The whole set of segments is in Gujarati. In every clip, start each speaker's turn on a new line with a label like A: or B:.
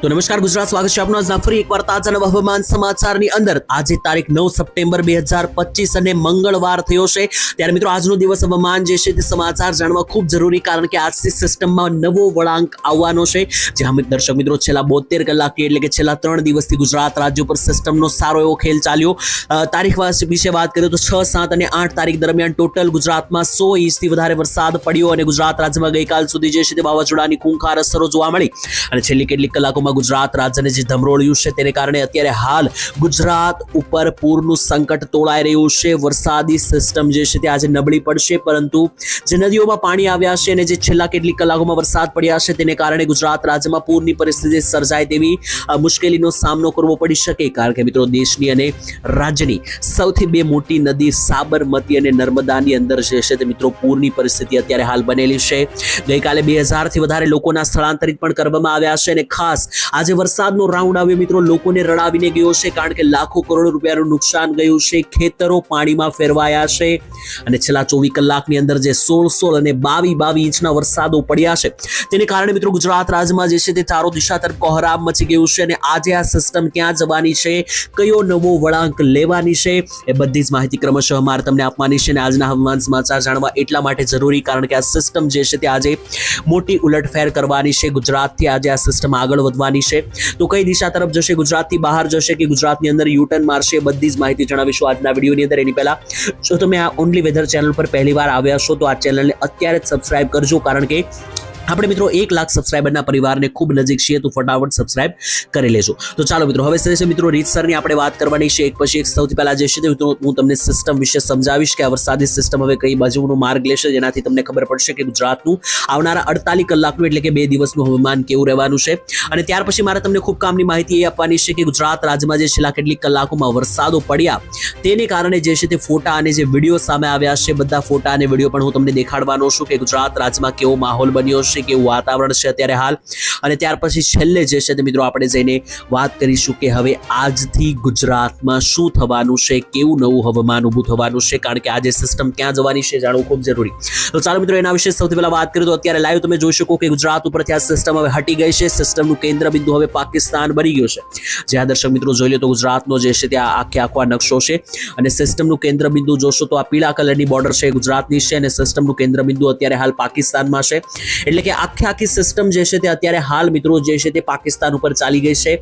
A: તો નમસ્કાર, ગુજરાત સ્વાગત છે આપનું આજના ફરી એકવાર તાજા નવા હવામાન સમાચારની અંદર. આજે તારીખ નવ સપ્ટેમ્બર બે હજાર પચીસ અને મંગળવાર થયો છે. ત્યારે મિત્રો, આજનો દિવસ હવામાન જે છે તે સમાચાર જાણવા ખૂબ જરૂરી કારણ કે આજથી સિસ્ટમમાં નવો વળાંક આવવાનો છે. જે અમે દર્શક મિત્રો, છેલ્લા બોતેર કલાકથી એટલે કે છેલ્લા ત્રણ દિવસથી ગુજરાત રાજ્ય પર સિસ્ટમનો સારો એવો ખેલ ચાલ્યો. તારીખ વિશે વાત કરીએ તો છ, સાત અને આઠ તારીખ દરમિયાન ટોટલ ગુજરાતમાં સો ઇંચથી વધારે વરસાદ પડ્યો અને ગુજરાત રાજ્યમાં ગઈકાલ સુધી જે છે તે વાવાઝોડાની ખૂંખાર અસરો જોવા મળી. અને છેલ્લી કેટલીક કલાકોમાં ગુજરાત રાજ્યને જે ધમરોળ્યું છે તેને કારણે અત્યારે હાલ ગુજરાત ઉપર પૂરનું સંકટ તોળાઈ રહ્યું છે. વરસાદી સિસ્ટમ જે છે તે આજે નબળી પડશે, પરંતુ જે નદીઓમાં પાણી આવ્યા છે અને જે છેલ્લા કેટલીક કલાકોમાં વરસાદ પડ્યા છે તેને કારણે ગુજરાત રાજ્યમાં પૂરની પરિસ્થિતિ સર્જાય તેવી મુશ્કેલીનો સામનો કરવો પડી શકે. કારણ કે મિત્રો દેશની અને રાજ્યની સૌથી બે મોટી નદી સાબરમતી અને નર્મદાની અંદર જે છે તે મિત્રો પૂરની પરિસ્થિતિ અત્યારે હાલ બનેલી છે. ગઈકાલે બે હજારથી વધારે લોકોના સ્થળાંતરિત પણ કરવામાં આવ્યા છે અને ખાસ આજે વરસાદનો રાઉન્ડ આવ્યો. મિત્રો, લોકોને રડાવીને ગયો છે કારણ કે લાખો કરોડ રૂપિયાનું નુકસાન ગયું છે. ખેતરો પાણીમાં ફેરવાયા છે. અને છેલ્લા ચોવીસ કલાકની અંદર જે સોળ સોળ અને બાવી બાવી ઇંચના વરસાદો પડ્યા છે, તેને કારણે મિત્રો ગુજરાત રાજ્યમાં જે છે તે ચારો દિશા તરફ કોહરામ મચી ગયું છે અને આજે આ સિસ્ટમ ક્યાં જવાની છે? કયો નવો વળાંક લેવાની છે? એ બધી જ માહિતી ક્રમશઃ અમારે તમને આપવાની છે અને આજના હવામાન સમાચાર જાણવા એટલા માટે જરૂરી કારણ કે આ સિસ્ટમ જે છે તે આજે મોટી ઉલટફેર કરવાની છે. ગુજરાતથી આજે આ સિસ્ટમ આગળ વધવાની છે. તો કઈ દિશા તરફ જશે ગુજરાતથી? બહાર જશે કે ગુજરાતની અંદર યુટર્ન મારશે? બધી જ માહિતી જણાવીશું આજના વિડીયોની અંદર. એની પહેલા, જો તમે આ ઓનલી વેધર ચેનલ પર પહેલી વાર આવ્યા છો, તો આ ચેનલને અત્યારે જ સબસ્ક્રાઇબ કરજો, કારણ કે આપણે મિત્રો એક લાખ સબસ્ક્રાઇબરના પરિવારને ખૂબ નજીક છીએ તો ફટાફટ સબસ્ક્રાઇબ કરી લેજો. તો ચાલો મિત્રો, હવે છે મિત્રો? રીતસરની આપણે વાત કરવાની છે. એક પછી એક સૌથી પહેલા જે છે તે હું તમને સિસ્ટમ વિશે સમજાવીશ કે આ વરસાદી સિસ્ટમ હવે કઈ બાજુનો માર્ગ લેશે જેનાથી તમને ખબર પડશે કે ગુજરાતનું આવનારા અડતાલીસ કલાકનું એટલે કે બે દિવસનું હવામાન કેવું રહેવાનું છે. અને ત્યાર પછી મારે તમને ખૂબ કામની માહિતી એ આપવાની છે કે ગુજરાત રાજ્યમાં જે છેલ્લા કેટલીક કલાકોમાં વરસાદો પડ્યા, તેને કારણે જે છે તે ફોટા અને જે વીડિયો સામે આવ્યા છે, બધા ફોટા અને વીડિયો પણ હું તમને દેખાડવાનો છું કે ગુજરાત રાજ્યમાં કેવો માહોલ બન્યો છે. કેવું વાતાવરણ છે અત્યારે હાલ. અને ત્યાર પછી છેલ્લે જે છે તે મિત્રો આપણે જઈને વાત કરીશું કે હવે આજથી ગુજરાતમાં શું થવાનું છે, કેવું નવું હવામાન ઊભું થવાનું છે, કારણ કે આજે સિસ્ટમ ક્યાં જવાની છે જાણવું ખૂબ જરૂરી. તો ચાલો મિત્રો એના વિશે સૌથી પહેલાં વાત કરીએ તો અત્યારે લાઈવ તમે જોઈ શકો કે ગુજરાત ઉપરથી આ સિસ્ટમ હવે હટી ગઈ છે. સિસ્ટમનું કેન્દ્ર બિંદુ હવે પાકિસ્તાન બની ગયું છે. જ્યાં દર્શક મિત્રો જોઈ લો તો ગુજરાતનો જે છે ત્યાં આખે આખો આ નકશો છે. અને સિસ્ટમનું કેન્દ્ર બિંદુ જોશો તો આ પીળા કલરની બોર્ડર છે ગુજરાતની છે અને સિસ્ટમનું કેન્દ્ર બિંદુ અત્યારે હાલ પાકિસ્તાનમાં છે. એટલે કે આખે આખી સિસ્ટમ જે છે તે અત્યારે હાલ મિત્રો જે છે તે પાકિસ્તાન ઉપર ચાલી ગઈ છે.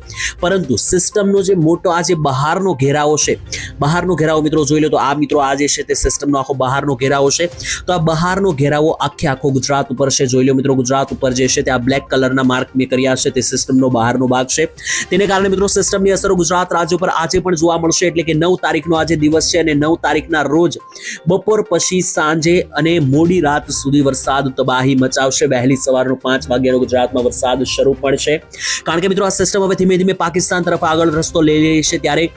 A: પરંતુ સિસ્ટમનો જે મોટો આ જે બહારનો ઘેરાવો છે, બહારનો ઘેરાવો મિત્રો જોઈ લો તો આ મિત્રો આ જે છે તે સિસ્ટમનો આખો બહારનો ઘેરાવો છે. તો આ બહારનો ઘેરાવો આખે આખો ગુજરાત ઉપર છે. જોઈ લો મિત્રો ગુજરાત ઉપર જે છે તે આ બ્લેક કલરના માર્ક મેં કર્યા છે તે સિસ્ટમનો બહારનો ભાગ છે. તેને કારણે મિત્રો સિસ્ટમની અસરો ગુજરાત રાજ્ય પર આજે પણ જોવા મળશે એટલે કે નવ તારીખનો આજે દિવસ છે અને નવ તારીખના રોજ બપોર પછી સાંજે અને મોડી રાત સુધી વરસાદ તબાહી મચાવશે. વહેલી સવારનો પાંચ વાગ્યાનો ગુજરાતમાં વરસાદ શરૂ પણ છે કારણ કે મિત્રો, આ સિસ્ટમ હવે ધીમે ધીમે પાકિસ્તાન તરફ આગળ રસ્તો લઈ રહી છે. ત્યારે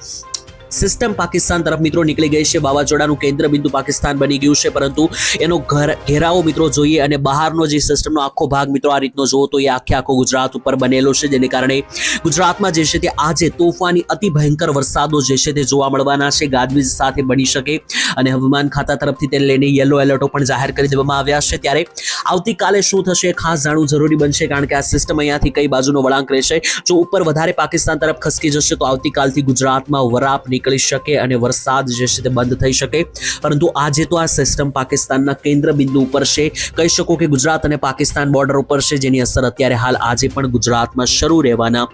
A: સિસ્ટમ પાકિસ્તાન તરફ મિત્રો નીકળી ગઈ છે. વાવાઝોડાનું કેન્દ્ર બિંદુ પાકિસ્તાન બની ગયું છે, પરંતુ એનો ઘર, ઘેરાવો મિત્રો જોઈએ અને બહારનો જે સિસ્ટમનો આખો ભાગ મિત્રો આ રીતનો જોવો તો એ આખે આખો ગુજરાત ઉપર બનેલો છે, જેને કારણે ગુજરાતમાં જે છે તે આજે તોફાની અતિ ભયંકર વરસાદો જે છે તે જોવા મળવાના છે. ગાજવીજ સાથે બની શકે અને હવામાન ખાતા તરફથી તેને લઈને યલો એલર્ટો પણ જાહેર કરી દેવામાં આવ્યા છે. ત્યારે આવતીકાલે શું થશે ખાસ જાણવું જરૂરી બનશે, કારણ કે આ સિસ્ટમ અહીંયાથી કઈ બાજુનો વળાંક રહેશે. જો ઉપર વધારે પાકિસ્તાન તરફ ખસકી જશે તો આવતીકાલથી ગુજરાતમાં વરાપ નીકળી શકે અને વરસાદ જે છે તે બંધ થઈ શકે. પરંતુ આજે તો આ સિસ્ટમ પાકિસ્તાનના કેન્દ્ર બિંદુ ઉપર છે. કહી શકો કે ગુજરાત અને પાકિસ્તાન બોર્ડર ઉપર છે, જેની અસર અત્યારે હાલ આજે પણ ગુજરાતમાં શરૂ રહેવાના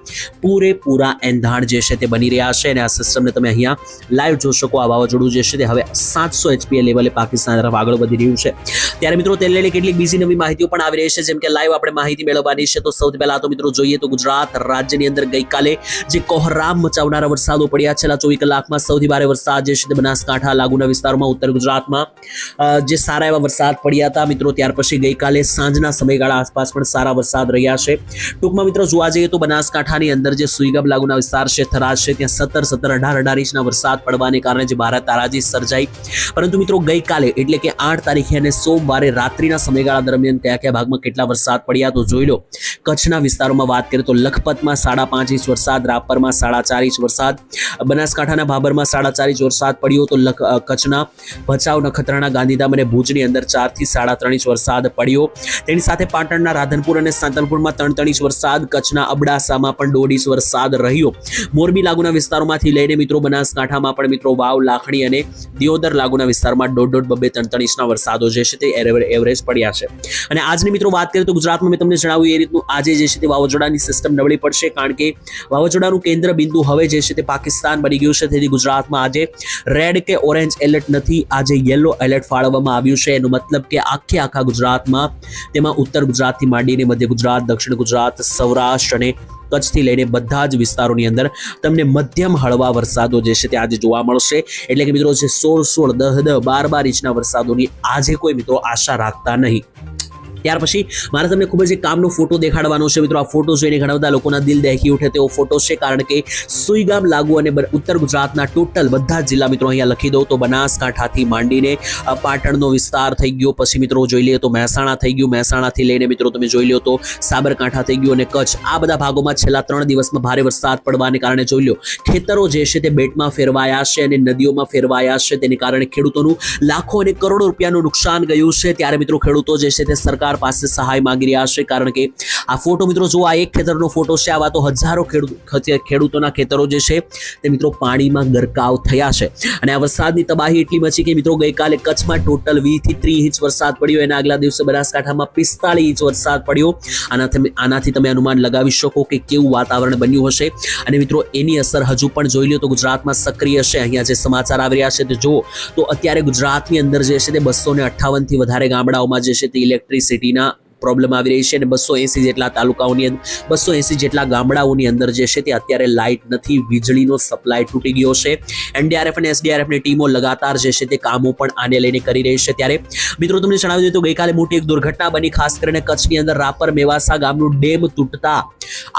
A: પૂરેપૂરા એંધાણ જે છે તે બની રહ્યા છે અને આ સિસ્ટમને તમે અહીંયા લાઈવ જોઈ શકો. આ વાવાઝોડું જે છે તે હવે સાતસો એચપીએ લેવલે પાકિસ્તાન તરફ આગળ વધી રહ્યું છે. ત્યારે મિત્રો તેને લઈને કેટલીક બીજી નવી માહિતીઓ પણ આવી રહી છે. જેમ કે લાઈવ આપણે માહિતી મેળવવાની છે, તો સૌથી પહેલા તો મિત્રો જોઈએ તો ગુજરાત રાજ્યની અંદર ગઈકાલે જે કોહરામ મચાવનારા વરસાદો પડ્યા. છેલ્લા ચોવીસ કલાકમાં સૌથી ભારે વરસાદ જે છે તે બનાસકાંઠા, લાગુના વિસ્તારોમાં, ઉત્તર ગુજરાતમાં જે સારા એવા વરસાદ પડ્યા હતા મિત્રો, ત્યાર પછી ગઈકાલે સાંજના સમયગાળા આસપાસ પણ સારા વરસાદ રહ્યા છે. ટૂંકમાં મિત્રો જોવા જઈએ તો બનાસકાંઠાની અંદર જે સુઈગામ, લાગુના વિસ્તાર છે, થરાદ છે, ત્યાં સત્તર સત્તર, અઢાર અઢાર ઇંચના વરસાદ પડવાને કારણે જે ભારત તારાજી સર્જાઈ. પરંતુ મિત્રો ગઈકાલે એટલે કે આઠ તારીખે અને સોમવારે રાત્રિના સમયગાળા દરમિયાન કયા કયા ભાગમાં કેટલા વરસાદ પડ્યા તો જોઈ લો. કચ્છના વિસ્તારોમાં વાત કરીએ તો લખપતમાં સાડા પાંચ ઇંચ વરસાદ, રાપરમાં સાડા ચાર ઇંચ વરસાદ, બનાસકાંઠાના કચ્છના ભાબરમાં સાડા ચાર વરસાદ પડ્યો તો કચ્છના ભચાઉ નખત્રાણા, ગાંધીધામ અને ભુજની અંદર ચારથી સાડા ત્રણ ઇંચ વરસાદ પડ્યો. તેની સાથે પાટણના રાધનપુર અને સાંતલપુરમાં ત્રણ ત્રણ ઇંચ વરસાદ, કચ્છના અબડાસામાં પણ દોઢ ઇંચ વરસાદ રહ્યો. મોરબી લાગુના વિસ્તારોમાંથી લઈને મિત્રો બનાસકાંઠામાં પણ મિત્રો વાવ, લાખણી અને દિયોદર લાગુના વિસ્તારમાં દોઢ દોઢ બબે ત્રણ ત્રણ ઇંચના વરસાદો જે છે તે એવરેજ પડ્યા છે. અને આજની મિત્રો વાત કરીએ તો ગુજરાતમાં મેં તમને જણાવ્યું એ રીતનું આજે જે છે તે વાવાઝોડાની સિસ્ટમ નબળી પડશે કારણ કે વાવાઝોડાનું કેન્દ્ર બિંદુ હવે જે છે તે પાકિસ્તાન બની ગયું છે. તેથી ગુજરાતમાં આજે રેડ કે ઓરેન્જ એલર્ટ નથી, આજે યલો એલર્ટ ફાળવવામાં આવ્યું છે. એનો મતલબ કે આખે આખા ગુજરાતમાં, તેમાં ઉત્તર ગુજરાતથી માંડીને મધ્ય ગુજરાત, દક્ષિણ ગુજરાત, સૌરાષ્ટ્ર અને કચ્છથી લઈને બધા જ વિસ્તારોની અંદર તમને મધ્યમ હળવા વરસાદો જે છે તે આજે જોવા મળશે. એટલે કે મિત્રો જે સોળ સોળ દહ દહ બાર બાર ઇંચના વરસાદોની આજે કોઈ મિત્રો આશા રાખતા નહીં. ત્યાર પછી મારે તમને ખૂબ જ એક કામનો ફોટો દેખાડવાનો છે. મિત્રો, આ ફોટો જોઈને ઘણા બધા લોકોના દિલ દહેકી ઉઠે તેવો ફોટો છે કારણ કે સુઈગામ, લાગુ અને ઉત્તર ગુજરાતના ટોટલ બધા જ જિલ્લા મિત્રો અહીંયા લખી દઉં તો બનાસકાંઠાથી માંડીને પાટણનો વિસ્તાર થઈ ગયો. પછી મિત્રો જોઈ લઈએ તો મહેસાણા થઈ ગયું. મહેસાણાથી લઈને મિત્રો તમે જોઈ લો તો સાબરકાંઠા થઈ ગયું અને કચ્છ. આ બધા ભાગોમાં છેલ્લા ત્રણ દિવસમાં ભારે વરસાદ પડવાને કારણે જોઈ લો ખેતરો જે છે તે બેટમાં ફેરવાયા છે અને નદીઓમાં ફેરવાયા છે. તેને કારણે ખેડૂતોનું લાખો અને કરોડો રૂપિયાનું નુકસાન ગયું છે. ત્યારે મિત્રો ખેડૂતો જે છે તે સરકાર પાસે સહાય માંગી રહ્યા છે કારણ કે આ ફોટો મિત્રો જો આ એક ખેતરનો ફોટો છે, આવા તો હજારો ખેડૂત ખેડૂતોના ખેતરો જે છે, તે મિત્રો પાણીમાં ગરકાવ થયા છે. અને આ વરસાદની તબાહી એટલી મચી કે મિત્રો ગઈકાલે કચ્છમાં ટોટલ વીસથી ત્રીસ ઇંચ વરસાદ પડ્યો. એના આગલા દિવસે બનાસકાંઠામાં પિસ્તાળીસ ઇંચ વરસાદ પડ્યો. આનાથી આનાથી તમે અનુમાન લગાવી શકો કે કેવું વાતાવરણ બન્યું હશે. અને મિત્રો એની અસર હજુ પણ જોઈ લો તો ગુજરાતમાં સક્રિય છે. અહીંયા જે સમાચાર આવી રહ્યા છે તે જુઓ તો અત્યારે ગુજરાતની અંદર જે છે તે બસો ને અઠ્ઠાવનથી વધારે ગામડાઓમાં જે છે તે Argentina પ્રોબ્લેમ આવી રહી છે અને બસો એસી જેટલા તાલુકાઓની અંદર બસો એસી જેટલા ગામડાઓની અંદર જે છે તે અત્યારે લાઇટ નથી, વીજળીનો સપ્લાય તૂટી ગયો છે. એનડીઆરએફ અને એસડીઆરએફની ટીમો લગાતાર જે છે તે કામો પણ આને લઈને કરી રહી છે. ત્યારે મિત્રો તમને જણાવી દઉં તો ગઈકાલે મોટી એક દુર્ઘટના બની, ખાસ કરીને કચ્છની અંદર રાપર મેવાસા ગામનું ડેમ તૂટતા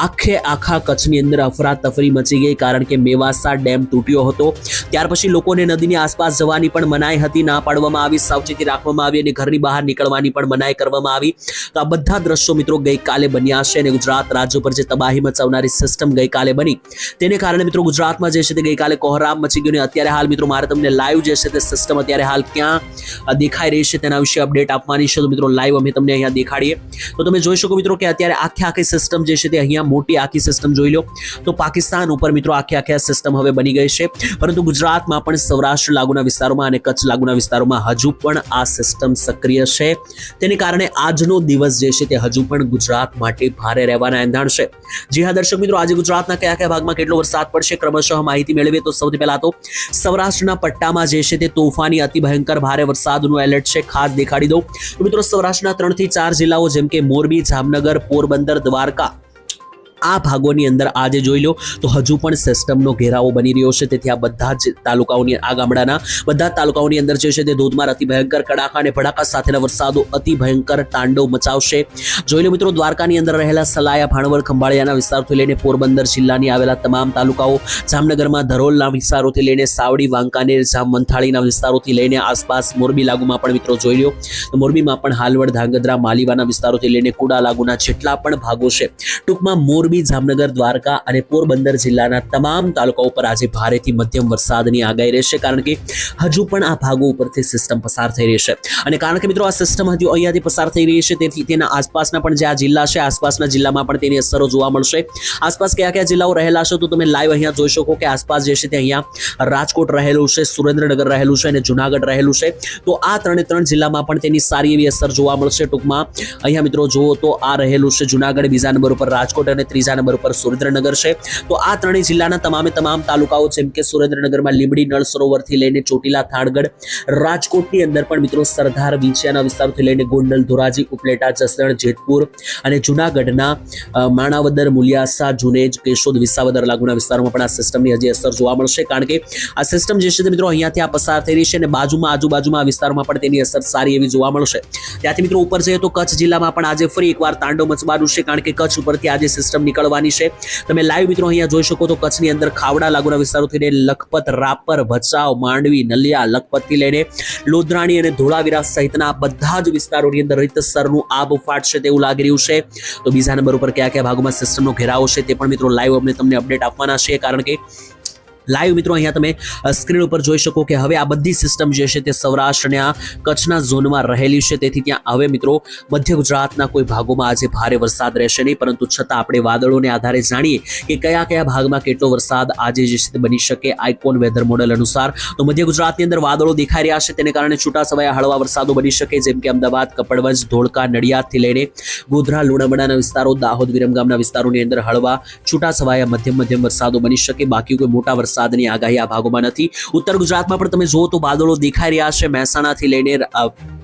A: આખે આખા કચ્છની અંદર અફરાતફરી મચી ગઈ કારણ કે મેવાસા ડેમ તૂટ્યો હતો. ત્યાર પછી લોકોને નદીની આસપાસ જવાની પણ મનાઈ હતી, ના પાડવામાં આવી, સાવચેતી રાખવામાં આવી અને ઘરની બહાર નીકળવાની પણ મનાઈ કરવામાં આવી. તો આ બધા દ્રશ્યો મિત્રો ગઈકાલે બન્યા છે અને ગુજરાત રાજ્ય પર જે તબાહી મચાવનારી સિસ્ટમ ગઈકાલે બની. તેને કારણે મિત્રો ગુજરાતમાં જે છે તે ગઈકાલે કોહરામ મચી ગયો અને અત્યારે હાલ મિત્રો મારે તમને લાઈવ જે છે તે સિસ્ટમ અત્યારે હાલ ક્યાં દેખાઈ રહી છે તેના વિશે અપડેટ આપવાની છે. તો મિત્રો લાઈવ અમે તમને અહીંયા દેખાડીએ. તો તમે જોઈ શકો મિત્રો કે અત્યારે આખી આખી સિસ્ટમ જે છે તે અહીંયા મોટી આખી સિસ્ટમ જોઈ લો. તો પાકિસ્તાન ઉપર મિત્રો આખી આખી સિસ્ટમ હવે બની ગઈ છે. પરંતુ ગુજરાતમાં પણ સૌરાષ્ટ્ર લાગુના વિસ્તારોમાં અને કચ્છ લાગુના વિસ્તારોમાં હજુ પણ આ સિસ્ટમ સક્રિય છે. તેને કારણે આજનો દિવસ જે છે તે હજુ પણ ગુજરાત માટે ભારે રહેવાના એંધાણ છે. જી હા, દર્શક મિત્રો, આજે ગુજરાતના કયા કયા ભાગમાં કેટલો વરસાદ પડશે ક્રમશઃ માહિતી મેળવીએ તો સૌથી પહેલા તો સૌરાષ્ટ્રના પટ્ટામાં જે છે તે તોફાની અતિ ભયંકર ભારે વરસાદનું એલર્ટ છે, ખાસ દેખાડી દઉં. તો મિત્રો, સૌરાષ્ટ્રના ત્રણથી ચાર જિલ્લાઓ જેમ કે મોરબી, જામનગર, પોરબંદર, દ્વારકા આ ભાગોની અંદર આજે જોઈ લો તો હજુ પણ સિસ્ટમનો ઘેરાવો બની રહ્યો છે. તેથી આ બધા જ તાલુકાઓની આ ગામડાના બધા તાલુકાઓની અંદર જે છે તે ધોધમાર અતિ ભયંકર કડાકા અને ભડાકા સાથેના વરસાદો અતિ ભયંકર તાંડવ મચાવશે. જોઈ લો મિત્રો, દ્વારકાની અંદર રહેલા સલાયા, ભાણવડ, ખંભાળિયાના વિસ્તારથી લઈને પોરબંદર જિલ્લાની આવેલા તમામ તાલુકાઓ, જામનગરમાં ધરોલના વિસ્તારોથી લઈને સાવડી, વાંકાનેર જામવંથાળીના વિસ્તારોથી લઈને આસપાસ મોરબી લાગુમાં પણ મિત્રો જોઈ લો, તો મોરબીમાં પણ હાલવડ, ધાંગધ્રા, માલીવાના વિસ્તારોથી લઈને કુડા લાગુના જેટલા પણ ભાગો છે. ટૂંકમાં મોરબી જામનગર, દ્વારકા અને પોરબંદર જિલ્લાના તમામ તાલુકાઓ ઉપર આજે ભારેથી મધ્યમ વરસાદની આગાહી રહેશે કારણ કે હજુ પણ આ ભાગો ઉપરથી સિસ્ટમ પસાર થઈ રહી છે. અને કારણ કે મિત્રો આ સિસ્ટમ હજુ અહીંયાથી પસાર થઈ રહી છે, તેથી તેના આસપાસના પણ જે આ જિલ્લા છે, આસપાસના જિલ્લામાં પણ તેની અસરો જોવા મળશે. આસપાસ કયા કયા જિલ્લાઓ રહેલા છે તો તમે લાઈવ અહીંયા જોઈ શકો કે આસપાસ જે છે તે અહીંયા રાજકોટ રહેલું છે, સુરેન્દ્રનગર રહેલું છે અને જુનાગઢ રહેલું છે. તો આ ત્રણે ત્રણ જિલ્લામાં પણ તેની સારી એવી અસર જોવા મળશે. ટૂંકમાં અહીંયા મિત્રો જુઓ તો આ રહેલું છે જુનાગઢ, બીજા નંબર ઉપર રાજકોટ અને ત્રીજા નંબર ઉપર સુરેન્દ્રનગર છે. તો આ ત્રણેય જિલ્લાના તમામે તમામ તાલુકાઓ જેમ કે સુરેન્દ્રનગરમાં લીંબડી નળ સરોવરથી લઈને ચોટીલા, થાણગઢ, રાજકોટની અંદર પણ મિત્રો સરદાર વિંછિયાના વિસ્તારથી લઈને ગોંડલ, ધોરાજી, ઉપલેટા, જસદણ, જેતપુર અને જુનાગઢના માણાવદર, મુલિયાસા, જુનેજ, કેશોદ, વિસાવદર લાગુના વિસ્તારોમાં પણ આ સિસ્ટમની હજી અસર જોવા મળશે. કારણ કે આ સિસ્ટમ જે છે તે મિત્રો અહીંયાથી આ પસાર થઈ રહી છે અને બાજુમાં, આજુબાજુમાં વિસ્તારમાં પણ તેની અસર સારી એવી જોવા મળશે. ત્યાંથી મિત્રો ઉપર જઈએ તો કચ્છ જિલ્લામાં પણ આજે ફરી એકવાર તાંડવ મચવાનું છે. કારણ કે કચ્છ ઉપરથી આજે સિસ્ટમ નીકળવાની છે. તમે લાઈવ મિત્રો અહીંયા જોઈ શકો તો કચ્છની અંદર ખાવડા લાગુના વિસ્તારોથી લઈને લખપત, રાપર, ભચાઉ, માંડવી, નલિયા, લખપતથી લઈને લોધરાણી અને ધોળાવીરા સહિતના બધા જ વિસ્તારોની અંદર રીતસરનું આબ ફાટશે તેવું લાગી રહ્યું છે. તો બીજા નંબર ઉપર કયા કયા ભાગોમાં સિસ્ટમનો ઘેરાવો છે તે પણ મિત્રો લાઈવ અમને તમને અપડેટ આપવાના છે કારણ કે લાઈવ મિત્રો, અહીંયા તમે સ્ક્રીન ઉપર જોઈ શકો કે હવે આ બધી સિસ્ટમ જે છે તે સૌરાષ્ટ્રના આ કચ્છના ઝોનમાં રહેલી છે. તેથી ત્યાં હવે મિત્રો, મધ્ય ગુજરાતના કોઈ ભાગોમાં આજે ભારે વરસાદ રહેશે નહીં. પરંતુ છતાં આપણે વાદળોને આધારે જાણીએ કે કયા કયા ભાગમાં કેટલો વરસાદ આજે જે છે તે બની શકે આઇકોન વેધર મોડેલ અનુસાર. તો મધ્ય ગુજરાતની અંદર વાદળો દેખાઈ રહ્યા છે. તેને કારણે છૂટાછવાયા હળવા વરસાદો બની શકે જેમ કે અમદાવાદ, કપડવંજ, ધોળકા, નડિયાદથી લઈને ગોધરા, લુણાવાડાના વિસ્તારો, દાહોદ, વિરમગામના વિસ્તારોની અંદર હળવા છૂટાછવાયા મધ્યમ મધ્યમ વરસાદો બની શકે. બાકી કોઈ મોટા વરસાદની આગાહી આ ભાગોમાં નથી. ઉત્તર ગુજરાતમાં પણ તમે જુઓ તો વાદળો દેખાઈ રહ્યા છે. મહેસાણાથી લઈને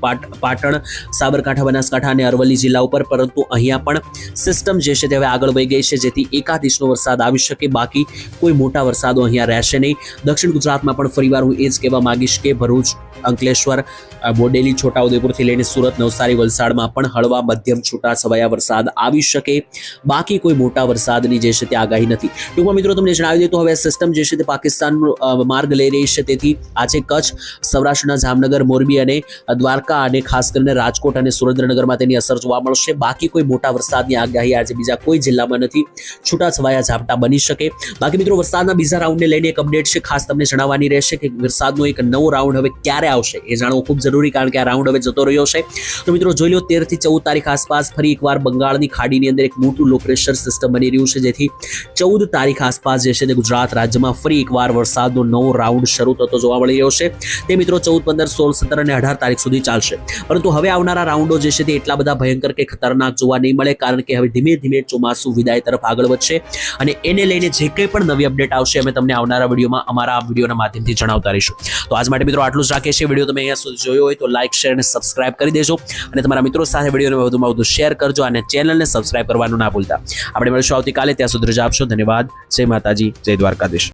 A: પાટણ, સાબરકાંઠા, બનાસકાંઠા અને અરવલ્લી જિલ્લા ઉપર, પરંતુ અહીંયા પણ સિસ્ટમ જે છે તે હવે આગળ વહી ગઈ છે. જેથી એકાદ ઇંચનો વરસાદ આવી શકે, બાકી કોઈ મોટા વરસાદો અહીંયા રહેશે નહીં. દક્ષિણ ગુજરાતમાં પણ ફરીવાર હું એ જ કહેવા માંગીશ કે ભરૂચ, અંકલેશ્વર બોડેલી, છોટાઉદેપુરથી લઈને સુરત, નવસારી, વલસાડમાં પણ હળવા મધ્યમ છૂટા છવાયા વરસાદ આવી શકે. બાકી કોઈ મોટા વરસાદની જે છે તે આગાહી નથી. ટૂંકમાં મિત્રો તમને જણાવી દે તો હવે સિસ્ટમ જે છે તે પાકિસ્તાનનો માર્ગ લઈ રહી છે. તેથી આજે કચ્છ, સૌરાષ્ટ્રના જામનગર, મોરબી અને દ્વારકા અને ખાસ કરીને રાજકોટ અને સુરેન્દ્રનગરમાં તેની અસર જોવા મળશે. બાકી કોઈ મોટા વરસાદની આગાહી આજે બીજા કોઈ જિલ્લામાં નથી. છૂટાછવાયા ઝાપટા બની શકે. બાકી મિત્રો, વરસાદના બીજા રાઉન્ડને લઈને એક અપડેટ છે. ખાસ તમને જણાવવાની રહેશે કે વરસાદનો એક નવો રાઉન્ડ હવે ક્યારે આવશે એ જાણવું ખૂબ જરૂરી કારણ કે આ રાઉન્ડ હવે જતો રહ્યો છે. તો મિત્રો, જોઈ લો, તેરથી ચૌદ તારીખ આસપાસ ફરી એકવાર બંગાળની ખાડીની અંદર એક મોટું લો પ્રેશર સિસ્ટમ બની રહ્યું છે, જેથી ચૌદ તારીખ આસપાસ જે છે તે ગુજરાત રાજ્યમાં ફરી એકવાર વરસાદનો નવો રાઉન્ડ શરૂ થતો જોવા મળી રહ્યો છે. તે મિત્રો, ચૌદ, પંદર, સોળ, સત્તર અને અઢાર તારીખ સુધી ચાલશે. પરંતુ હવે આવનારા રાઉન્ડો જે છે તે એટલા બધા ભયંકર કે ખતરનાક જોવા નહીં મળે, કારણ કે હવે ધીમે ધીમે ચોમાસું વિદાય તરફ આગળ વધશે અને એને લઈને જે કંઈ પણ નવી અપડેટ આવશે અમે તમને આવનારા વિડીયોમાં અમારા આ વિડીયોના માધ્યમથી જણાવતા રહીશું. તો આજ માટે મિત્રો આટલું જ રાખીએ છીએ. વીડિયો તમે અહીંયા સુધી જોયો હોય તો લાઇક શેર અને સબસ્ક્રાઇબ કરી દેજો અને તમારા મિત્રો સાથે વિડીયોને વધુમાં વધુ શેર કરજો અને ચેનલને સબસ્ક્રાઇબ કરવાનું ના ભૂલતા. આપણે મળીશું આવતીકાલે. ત્યાં સુધી રજા આપશો. ધન્યવાદ. જય માતાજી. જય દ્વારકાધીશ.